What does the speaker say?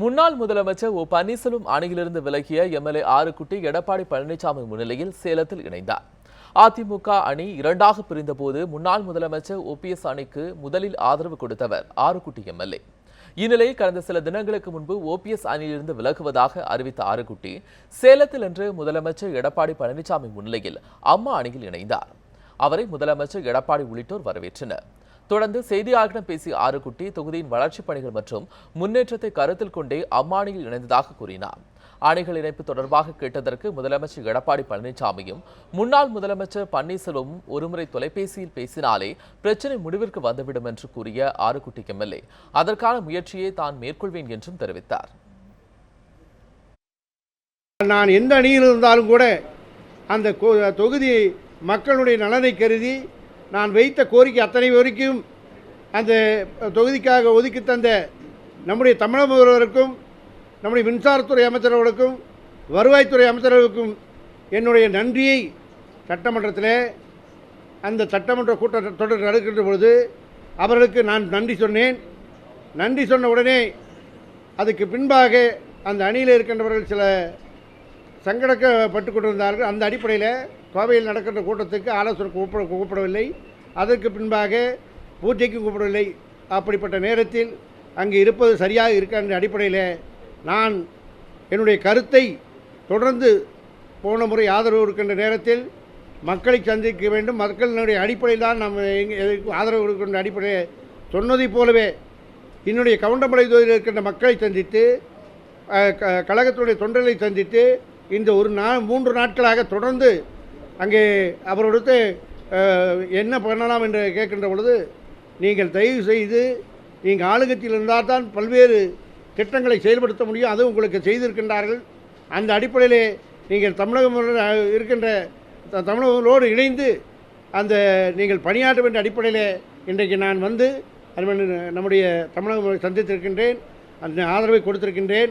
முன்னாள் முதலமைச்சர் ஓ பன்னீர்செல்வம் அணியிலிருந்து விலகிய எம்எல்ஏ ஆறுக்குட்டி எடப்பாடி பழனிசாமி முன்னிலையில் சேலத்தில் இணைந்தார். அதிமுக அணி இரண்டாக பிரிந்தபோது முன்னாள் முதலமைச்சர் ஓபிஎஸ் அணிக்கு முதலில் ஆதரவு கொடுத்தவர் ஆறுக்குட்டி எம்எல்ஏ. இந்நிலையில் கடந்த சில தினங்களுக்கு முன்பு ஓபிஎஸ் அணியிலிருந்து விலகுவதாக அறிவித்த ஆறுக்குட்டி சேலத்தில் இன்று முதலமைச்சர் எடப்பாடி பழனிசாமி முன்னிலையில் அம்மா அணியில் இணைந்தார். அவரை முதலமைச்சர் எடப்பாடி உள்ளிட்டோர் வரவேற்றனர். தொடர்ந்து செய்தியாளர்களிடம் பேசிய ஆறுக்குட்டி தொகுதியின் வளர்ச்சிப் பணிகள் மற்றும் முன்னேற்றத்தை கருத்தில் கொண்டே அம்மானியில் இணைந்ததாக கூறினார். அணைகள் இணைப்பு தொடர்பாக கேட்டதற்கு முதலமைச்சர் எடப்பாடி பழனிசாமியும் முன்னாள் முதலமைச்சர் பன்னீர்செல்வமும் ஒருமுறை தொலைபேசியில் பேசினாலே பிரச்சனை முடிவிற்கு வந்துவிடும் என்று கூறிய ஆறுக்குட்டி எம்எல்ஏ அதற்கான முயற்சியை தான் மேற்கொள்வேன் என்றும் தெரிவித்தார். நான் எந்த அணியில் இருந்தாலும் கூட அந்த தொகுதி மக்களுடைய நலனை கருதி நான் வைத்த கோரிக்கை அத்தனை வரைக்கும் அந்த தொகுதிக்காக ஒதுக்கி தந்த நம்முடைய தமிழக முதல்வருக்கும் நம்முடைய மின்சாரத்துறை அமைச்சர்களுக்கும் வருவாய்த்துறை அமைச்சர்களுக்கும் என்னுடைய நன்றியை சட்டமன்றத்தில் அந்த சட்டமன்ற கூட்ட தொடர் நடக்கின்ற பொழுது அவர்களுக்கு நான் நன்றி சொன்னேன். நன்றி சொன்ன உடனே அதுக்கு பின்பாக அந்த அணியில் இருக்கின்றவர்கள் சில சங்கடக்கப்பட்டு கொண்டிருந்தார்கள். அந்த அடிப்படையில் கோவையில் நடக்கின்ற கூட்டத்துக்கு ஆலோசனை கூப்பிட கூப்பிடவில்லை. அதற்கு பின்பாக பூஜைக்கு கூப்பிடவில்லை. அப்படிப்பட்ட நேரத்தில் அங்கே இருப்பது சரியாக இருக்கின்ற அடிப்படையில் நான் என்னுடைய கருத்தை தொடர்ந்து போன முறை ஆதரவு இருக்கின்ற நேரத்தில் மக்களை சந்திக்க வேண்டும். மக்களினுடைய அடிப்படையில் தான் நம்ம எங்கே ஆதரவு இருக்கின்ற அடிப்படையில் சொன்னதைப் போலவே என்னுடைய கவுண்டமலை தொகுதியில் இருக்கின்ற மக்களை சந்தித்து க- கழகத்துடைய தொண்டர்களை சந்தித்து இந்த ஒரு நா மூன்று நாட்களாக தொடர்ந்து அங்கே அவரோடத்து என்ன பண்ணலாம் என்று கேட்கின்ற பொழுது நீங்கள் தயவு செய்து நீங்கள் ஆளுங்கட்சியில் இருந்தால் தான் பல்வேறு திட்டங்களை செயல்படுத்த முடியும். அதுவும் உங்களுக்கு செய்திருக்கின்றார்கள். அந்த அடிப்படையிலே நீங்கள் தமிழகம் இருக்கின்ற த- தமிழகங்களோடு இணைந்து அந்த நீங்கள் பணியாற்ற வேண்டிய அடிப்படையில் இன்றைக்கு நான் வந்து அது நம்முடைய தமிழகம் சந்தித்திருக்கின்றேன். அந்த ஆதரவை கொடுத்திருக்கின்றேன்.